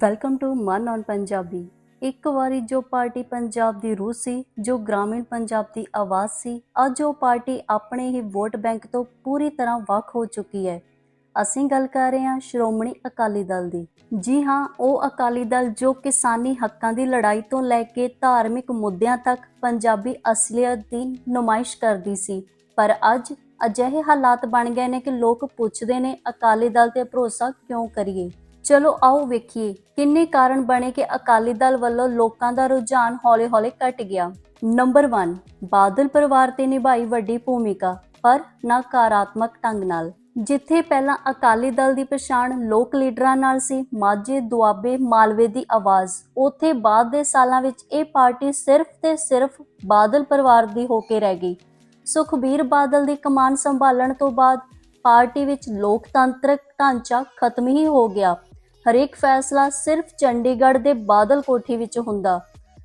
Welcome to ਮਨ on Punjabi ਇੱਕ ਵਾਰੀ ਜੋ ਪਾਰਟੀ ਪੰਜਾਬ ਦੀ ਰੂਹ ਸੀ, ਜੋ ਗ੍ਰਾਮੀਣ ਪੰਜਾਬ ਦੀ ਆਵਾਜ਼ ਸੀ, ਅੱਜ ਉਹ ਪਾਰਟੀ ਆਪਣੇ ਹੀ ਵੋਟ ਬੈਂਕ ਤੋਂ ਪੂਰੀ ਤਰ੍ਹਾਂ ਵੱਖ ਹੋ ਚੁੱਕੀ ਹੈ। ਅਸੀਂ ਗੱਲ ਕਰ ਰਹੇ ਹਾਂ ਸ਼੍ਰੋਮਣੀ ਅਕਾਲੀ ਦਲ ਦੀ। ਜੀ ਹਾਂ, ਉਹ ਅਕਾਲੀ ਦਲ ਜੋ ਕਿਸਾਨੀ ਹੱਕਾਂ ਦੀ ਲੜਾਈ ਤੋਂ ਲੈ ਕੇ ਧਾਰਮਿਕ ਮੁੱਦਿਆਂ ਤੱਕ ਪੰਜਾਬੀ ਅਸਲੀਅਤ ਦੀ ਨੁਮਾਇਸ਼ ਕਰਦੀ ਸੀ। ਪਰ ਅੱਜ ਅਜਿਹੇ ਹਾਲਾਤ ਬਣ ਗਏ ਨੇ ਕਿ ਲੋਕ ਪੁੱਛਦੇ ਨੇ ਅਕਾਲੀ ਦਲ ਤੇ ਭਰੋਸਾ ਕਿਉਂ ਕਰੀਏ। ਚਲੋ ਆਓ ਵੇਖੀਏ, ਕਿੰਨੇ ਕਾਰਨ ਬਣੇ ਕਿ ਅਕਾਲੀ ਦਲ ਵੱਲੋਂ ਲੋਕਾਂ ਦਾ ਰੁਝਾਨ ਹੌਲੇ-ਹੌਲੇ ਘਟ ਗਿਆ। ਨੰਬਰ 1 ਬਾਦਲ ਪਰਿਵਾਰ ਤੇ ਨਿਭਾਈ ਵੱਡੀ ਭੂਮਿਕਾ, ਪਰ ਨਕਾਰਾਤਮਕ ਢੰਗ ਨਾਲ। ਜਿੱਥੇ ਪਹਿਲਾਂ ਅਕਾਲੀ ਦਲ ਦੀ ਪਛਾਣ ਲੋਕ ਲੀਡਰਾਂ ਨਾਲ ਸੀ, ਮਾਝੇ ਦੁਆਬੇ ਮਾਲਵੇ ਦੀ ਆਵਾਜ਼। ਉੱਥੇ ਬਾਅਦ ਦੇ ਸਾਲਾਂ ਵਿੱਚ ਇਹ ਪਾਰਟੀ ਸਿਰਫ ਤੇ ਸਿਰਫ ਬਾਦਲ ਪਰਿਵਾਰ ਦੀ ਹੋ ਕੇ ਰਹਿ ਗਈ। ਸੁਖਬੀਰ ਬਾਦਲ ਦੀ ਕਮਾਨ ਸੰਭਾਲਣ ਤੋਂ ਬਾਅਦ ਪਾਰਟੀ ਵਿੱਚ ਲੋਕਤੰਤਰਕ ਢਾਂਚਾ ਖਤਮ ਹੀ ਹੋ ਗਿਆ। ਹਰੇਕ ਫੈਸਲਾ ਸਿਰਫ ਚੰਡੀਗੜ੍ਹ ਦੇ ਬਾਦਲ ਕੋਠੀ ਵਿੱਚ ਹੁੰਦਾ।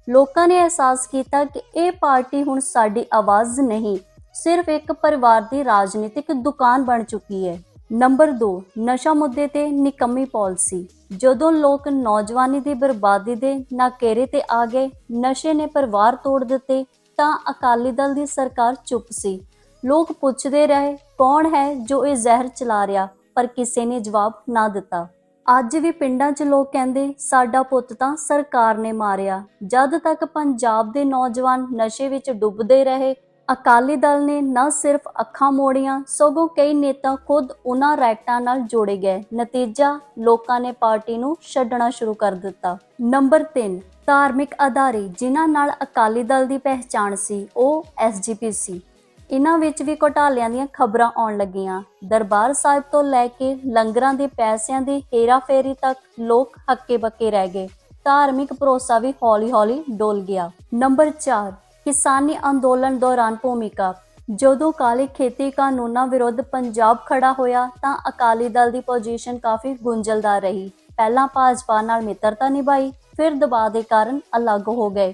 ਲੋਕਾਂ ਨੇ ਅਹਿਸਾਸ ਕੀਤਾ ਕਿ ਇਹ ਪਾਰਟੀ ਹੁਣ ਸਾਡੀ ਆਵਾਜ਼ ਨਹੀਂ, ਸਿਰਫ ਇੱਕ ਪਰਿਵਾਰ ਦੀ ਰਾਜਨੀਤਿਕ ਦੁਕਾਨ ਬਣ ਚੁੱਕੀ ਹੈ। ਨੰਬਰ 2 ਨਸ਼ਾ ਮੁੱਦੇ ਤੇ ਨਿਕੰਮੀ ਪਾਲਿਸੀ। ਜਦੋਂ ਲੋਕ ਨੌਜਵਾਨੀ ਦੀ ਬਰਬਾਦੀ ਦੇ ਨਾਕੇਰੇ ਤੇ ਆ ਗਏ, ਨਸ਼ੇ ਨੇ ਪਰਿਵਾਰ ਤੋੜ ਦਿੱਤੇ, ਤਾਂ ਅਕਾਲੀ ਦਲ ਦੀ ਸਰਕਾਰ ਚੁੱਪ ਸੀ। ਲੋਕ ਪੁੱਛਦੇ ਰਹੇ, ਕੌਣ ਹੈ ਜੋ ਇਹ ਜ਼ਹਿਰ ਚਲਾ ਰਿਹਾ, ਪਰ ਕਿਸੇ ਨੇ ਜਵਾਬ ਨਾ ਦਿੱਤਾ। ਅੱਜ ਵੀ ਪਿੰਡਾਂ 'ਚ ਲੋਕ ਕਹਿੰਦੇ, ਸਾਡਾ ਪੁੱਤ ਤਾਂ ਸਰਕਾਰ ਨੇ ਮਾਰਿਆ। ਜਦ ਤੱਕ ਪੰਜਾਬ ਦੇ ਨੌਜਵਾਨ ਨਸ਼ੇ ਵਿੱਚ ਡੁੱਬਦੇ ਰਹੇ, ਅਕਾਲੀ ਦਲ ਨੇ ਨਾ ਸਿਰਫ ਅੱਖਾਂ ਮੋੜੀਆਂ, ਸਗੋਂ ਕਈ ਨੇਤਾ ਖੁਦ ਉਹਨਾਂ ਰੈਕਟਾਂ ਨਾਲ ਜੋੜੇ ਗਏ। ਨਤੀਜਾ, ਲੋਕਾਂ ਨੇ ਪਾਰਟੀ ਨੂੰ ਛੱਡਣਾ ਸ਼ੁਰੂ ਕਰ ਦਿੱਤਾ। ਨੰਬਰ 3 ਧਾਰਮਿਕ ਅਦਾਰੇ, ਜਿਨ੍ਹਾਂ ਨਾਲ ਅਕਾਲੀ ਦਲ ਦੀ ਪਹਿਚਾਣ ਸੀ, ਉਹ ਐਸਜੀਪੀਸੀ ਇਹਨਾਂ ਵਿੱਚ ਵੀ ਘੋਟਾਲਿਆਂ ਦੀਆਂ ਖਬਰਾਂ ਆਉਣ ਲੱਗੀਆਂ। ਦਰਬਾਰ ਸਾਹਿਬ ਤੋਂ ਲੈ ਕੇ ਲੰਗਰਾਂ ਦੇ ਪੈਸਿਆਂ ਦੀ ਹੇਰਾਫੇਰੀ ਤੱਕ ਲੋਕ ਹੱਕੇ ਬੱਕੇ ਰਹਿ ਗਏ। ਧਾਰਮਿਕ ਭਰੋਸਾ ਵੀ ਹੌਲੀ-ਹੌਲੀ ਡੋਲ ਗਿਆ। ਨੰਬਰ 4 ਕਿਸਾਨੀ ਅੰਦੋਲਨ ਦੌਰਾਨ ਭੂਮਿਕਾ। ਜਦੋਂ ਕਾਲੇ ਖੇਤੀ ਕਾਨੂੰਨਾਂ ਵਿਰੁੱਧ ਪੰਜਾਬ ਖੜਾ ਹੋਇਆ ਤਾਂ ਅਕਾਲੀ ਦਲ ਦੀ ਪੋਜੀਸ਼ਨ ਕਾਫੀ ਗੁੰਝਲਦਾਰ ਰਹੀ। ਪਹਿਲਾਂ ਭਾਜਪਾ ਨਾਲ ਮਿੱਤਰਤਾ ਨਿਭਾਈ, ਫਿਰ ਦਬਾਅ ਦੇ ਕਾਰਨ ਅਲੱਗ ਹੋ ਗਏ।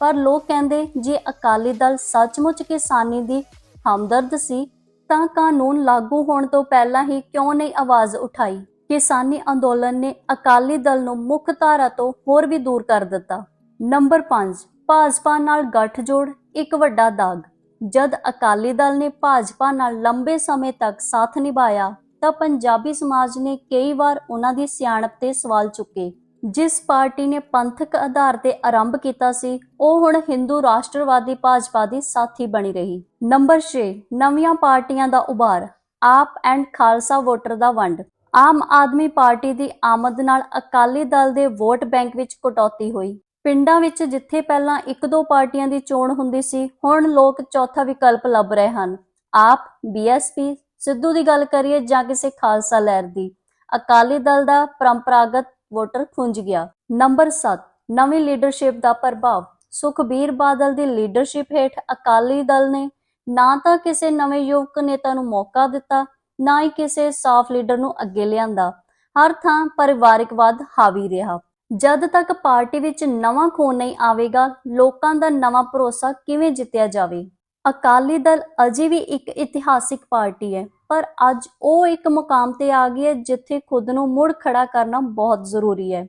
ਪਰ ਲੋਕ ਕਹਿੰਦੇ ਜੇ ਅਕਾਲੀ ਦਲ ਸੱਚਮੁੱਚ ਕਿਸਾਨੀ ਦੀ ਹਮਦਰਦ ਸੀ, ਤਾਂ ਕਾਨੂੰਨ ਲਾਗੂ ਹੋਣ ਤੋਂ ਪਹਿਲਾਂ ਹੀ ਕਿਉਂ ਨਹੀਂ ਆਵਾਜ਼ ਉਠਾਈ? ਕਿਸਾਨੀ ਅੰਦੋਲਨ ਨੇ ਅਕਾਲੀ ਦਲ ਨੂੰ ਮੁੱਖ ਧਾਰਾ ਤੋਂ ਹੋਰ ਵੀ ਦੂਰ ਕਰ ਦਿੱਤਾ। ਨੰਬਰ 5 ਭਾਜਪਾ ਨਾਲ ਗੱਠਜੋੜ, ਇੱਕ ਵੱਡਾ ਦਾਗ। ਜਦ ਅਕਾਲੀ ਦਲ ਨੇ ਭਾਜਪਾ ਨਾਲ ਲੰਬੇ ਸਮੇਂ ਤੱਕ ਸਾਥ ਨਿਭਾਇਆ, ਤਾਂ ਪੰਜਾਬੀ ਸਮਾਜ ਨੇ ਕਈ ਵਾਰ ਉਹਨਾਂ ਦੀ ਸਿਆਣਪ ਤੇ ਸਵਾਲ ਚੁੱਕੇ। ਜਿਸ ਪਾਰਟੀ ਨੇ ਪੰਥਕ ਆਧਾਰ ਤੇ ਆਰੰਭ ਕੀਤਾ ਸੀ, ਉਹ ਹੁਣ ਹਿੰਦੂ ਰਾਸ਼ਟਰਵਾਦੀ ਭਾਜਪਾ ਦੀ ਸਾਥੀ ਬਣੀ ਰਹੀ। ਨੰਬਰ 6 ਨਵੀਆਂ ਪਾਰਟੀਆਂ ਦਾ ਉਭਾਰ। ਆਪ ਐਂਡ ਖਾਲਸਾ ਵੋਟਰ ਦਾ ਵੰਡ। ਆਮ ਆਦਮੀ ਪਾਰਟੀ ਦੀ ਆਮਦ ਨਾਲ ਅਕਾਲੀ ਦਲ ਦੇ ਵੋਟ ਬੈਂਕ ਵਿੱਚ ਕਟੌਤੀ ਹੋਈ। ਪਿੰਡਾਂ ਵਿੱਚ ਜਿੱਥੇ ਪਹਿਲਾਂ ਇੱਕ ਦੋ ਪਾਰਟੀਆਂ ਦੀ ਚੋਣ ਹੁੰਦੀ ਸੀ, ਹੁਣ ਲੋਕ ਚੌਥਾ ਵਿਕਲਪ ਲੱਭ ਰਹੇ ਹਨ। ਆਪ ਬੀਐਸਪੀ ਸਿੱਧੂ ਦੀ ਗੱਲ ਕਰੀਏ ਜਾਂ ਕਿਸੇ ਖਾਲਸਾ ਲਹਿਰ ਦੀ। ਅਕਾਲੀ ਦਲ ਦਾ ਪਰੰਪਰਾਗਤ ਵੋਟਰ ਖੁੰਝ ਗਿਆ। ਨੰਬਰ 7 ਨਵੀਂ ਲੀਡਰਸ਼ਿਪ ਦਾ ਪ੍ਰਭਾਵ। ਸੁਖਬੀਰ ਬਾਦਲ ਦੀ ਲੀਡਰਸ਼ਿਪ ਹੇਠ ਅਕਾਲੀ ਦਲ ਨੇ ਨਾ ਤਾਂ ਕਿਸੇ ਨਵੇਂ ਯੁਵਕ ਨੇਤਾ ਨੂੰ ਮੌਕਾ ਦਿੱਤਾ, ਨਾ ਹੀ ਕਿਸੇ ਸਾਫ਼ ਲੀਡਰ ਨੂੰ ਅੱਗੇ ਲਿਆਂਦਾ। ਹਰ ਥਾਂ ਪਰਿਵਾਰਿਕਵਾਦ ਹਾਵੀ ਰਿਹਾ। ਜਦ ਤੱਕ ਪਾਰਟੀ ਵਿੱਚ ਨਵਾਂ ਖੂਨ ਨਹੀਂ ਆਵੇਗਾ, ਲੋਕਾਂ ਦਾ ਨਵਾਂ ਭਰੋਸਾ ਕਿਵੇਂ ਜਿੱਤਿਆ ਜਾਵੇ? ਅਕਾਲੀ ਦਲ ਅਜੇ ਵੀ ਇੱਕ ਇਤਿਹਾਸਿਕ ਪਾਰਟੀ ਹੈ। ਪਰ ਅੱਜ ਉਹ ਇੱਕ ਮੁਕਾਮ ਤੇ ਆ ਗਈ ਹੈ ਜਿੱਥੇ ਖੁਦ ਨੂੰ ਮੁੜ ਖੜਾ ਕਰਨਾ ਬਹੁਤ ਜ਼ਰੂਰੀ ਹੈ।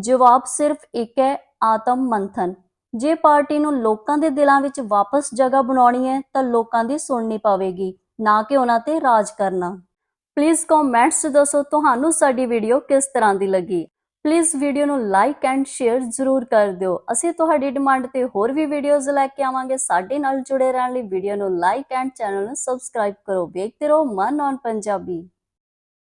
ਜਵਾਬ ਸਿਰਫ ਇੱਕ ਹੈ, ਆਤਮ ਮੰਥਨ। ਜੇ ਪਾਰਟੀ ਨੂੰ ਲੋਕਾਂ ਦੇ ਦਿਲਾਂ ਵਿੱਚ ਵਾਪਸ ਜਗ੍ਹਾ ਬਣਾਉਣੀ ਹੈ, ਤਾਂ ਲੋਕਾਂ ਦੀ ਸੁਣਨੀ ਪਵੇਗੀ, ਨਾ ਕਿ ਉਹਨਾਂ ਤੇ ਰਾਜ ਕਰਨਾ। ਪਲੀਜ਼ ਕਮੈਂਟਸ ਦੱਸੋ, ਤੁਹਾਨੂੰ ਸਾਡੀ ਵੀਡੀਓ ਕਿਸ ਤਰ੍ਹਾਂ ਦੀ ਲੱਗੀ? ਪਲੀਜ਼ ਵੀਡੀਓ ਨੂੰ ਲਾਈਕ ਐਂਡ ਸ਼ੇਅਰ ਜ਼ਰੂਰ ਕਰ ਦਿਓ। ਅਸੀਂ ਤੁਹਾਡੀ ਡਿਮਾਂਡ ਤੇ ਹੋਰ ਵੀ ਵੀਡੀਓਜ਼ ਲੈ ਕੇ ਆਵਾਂਗੇ। ਸਾਡੇ ਨਾਲ ਜੁੜੇ ਰਹਿਣ ਲਈ ਵੀਡੀਓ ਨੂੰ ਲਾਈਕ ਐਂਡ ਚੈਨਲ ਨੂੰ ਸਬਸਕ੍ਰਾਈਬ ਕਰੋ। ਵੇਖਦੇ ਰਹੋ ਮਨ ਔਨ ਪੰਜਾਬੀ।